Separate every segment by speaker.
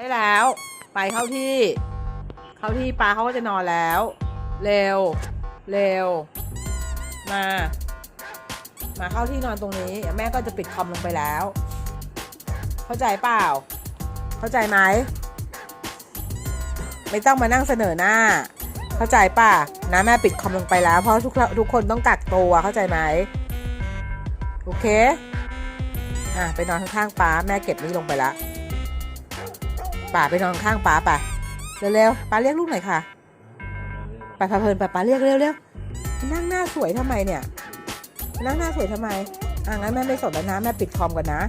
Speaker 1: ได้แล้ว ไปเข้าที่ เข้าที่ปลาเขาก็จะนอนแล้ว เร็ว เร็ว มา มาเข้าที่นอนตรงนี้ แม่ก็จะปิดคอมลงไปแล้ว เข้าใจเปล่า เข้าใจไหม ไม่ต้องมานั่งเสนอหน้า เข้าใจป่ะนะแม่ปิดคอมลงไปแล้ว เพราะทุกทุกคนต้องกักตัวเข้าใจไหมโอเค อะไปนอนข้างๆป้าแม่เก็บนี่ลงไปละ ป่าไปนอนข้างป้าไปเร็วๆป้าเรียกลูกหน่อยค่ะไปพาเพลินไปป้าเรียกเร็วๆนั่งหน้าสวยทำไมเนี่ยนั่งหน้าสวยทำไมอะงั้นแม่ไม่สนแล้วนะแม่ปิดคอมก่อนนะ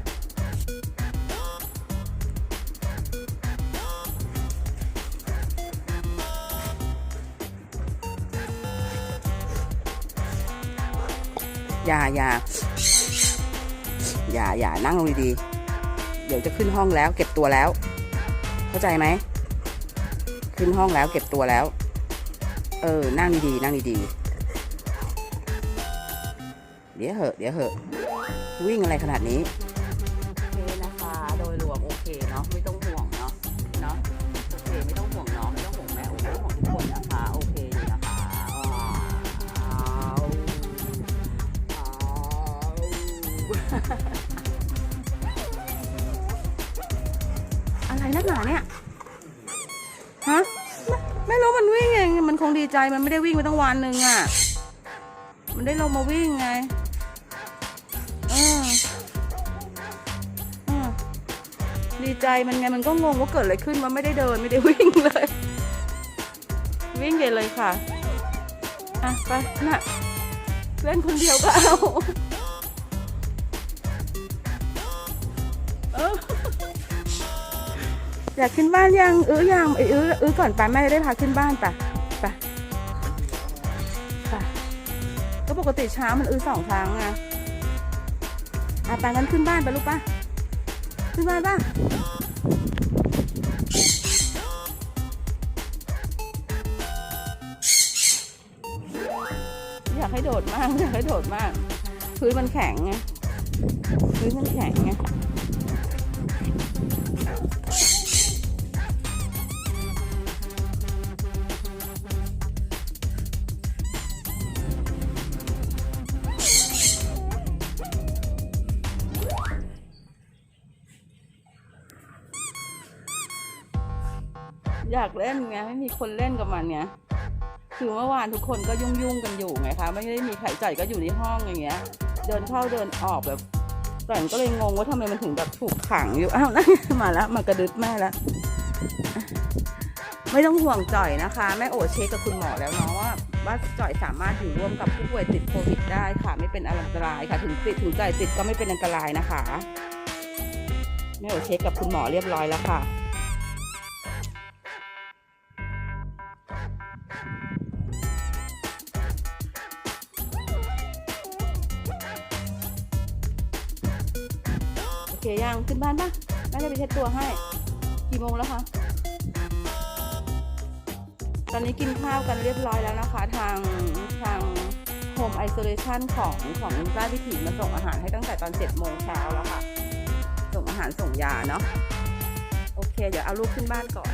Speaker 2: อย่าอย่าอย่าอย่านั่งลงดีๆ เดี๋ยวจะขึ้นห้องแล้ว เก็บตัวแล้ว เข้าใจไหม ขึ้นห้องแล้วเก็บตัวแล้ว เออ นั่งดีๆนั่งดีๆ เดี๋ยวเหอะ เดี๋ยวเหอะ วิ่งอะไรขนาดนี้ โอเคนะคะ โดยรวมโอเคเนาะ ไม่ต้องห่วงเนาะ เนาะ โอเค ไม่ต้องห่วงน้อง ไม่ต้องห่วงแม่โอเคห่วงทุกคนนะคะ โอเคอยู่นะคะว้าวอะไนักหนาเนี่ย ฮะไม่ไม่รู้มันวิ่งเองมันคงดีใจ มันไม่ได้วิ่งมาตั้งวันหนึ่งอะ มันได้ลงมาวิ่งไงเออเออดีใจมันไง มันก็งงว่าเกิดอะไรขึ้น มันไม่ได้เดิน ไม่ได้วิ่งเลย วิ่งใหญ่เลยค่ะ อะ ไปน่ะ เล่นคนเดียวก็เอา อยากขึ้นบ้านยังเออยังเออเออก่อนไปแม่จะได้พาขึ้นบ้านไปไปไปก็ปกติเช้ามันเออสองครั้งไงอะไปงั้นขึ้นบ้านไปลูกป่ะขึ้นบ้านป่ะอยากให้โดดมากอยากให้โดดมากพื้นมันแข็งไงพื้นมันแข็งไง อยากเล่นไงไม่มีคนเล่นกับมันไงคือเมื่อวานทุกคนก็ยุ่งยุ่งกันอยู่ไงคะไม่ได้มีใครจ่ายก็อยู่ในห้องอย่างเงี้ย เดินเข้าเดินออกแบบแต่ก็เลยงงว่าทำไมมันถึงแบบถูกขังอยู่อ้าวนั่นมาแล้วมากระดึบแม่แล้วไม่ต้องห่วงจ่อยนะคะแม่โอเช็คกับคุณหมอแล้วเนาะว่าว่าจ่อยสามารถอยู่ร่วมกับผู้ป่วยติดโควิดได้ค่ะไม่เป็นอันตรายค่ะ ถึงติดถึงจ่อยติดก็ไม่เป็นอันตรายนะคะแม่โอเช็คกับคุณหมอเรียบร้อยแล้วค่ะ เคยังขึ้นบ้านปะแม่จะไปเช็ดตัวให้ กี่โมงแล้วคะ ตอนนี้กินข้าวกันเรียบร้อยแล้วนะคะ ทางทางโฮมไอโซเลชันของของราชวิถีมาส่งอาหารให้ตั้งแต่ตอน7โมงเช้าแล้วค่ะ ส่งอาหารส่งยาเนาะ โอเค เดี๋ยวเอาลูกขึ้นบ้านก่อน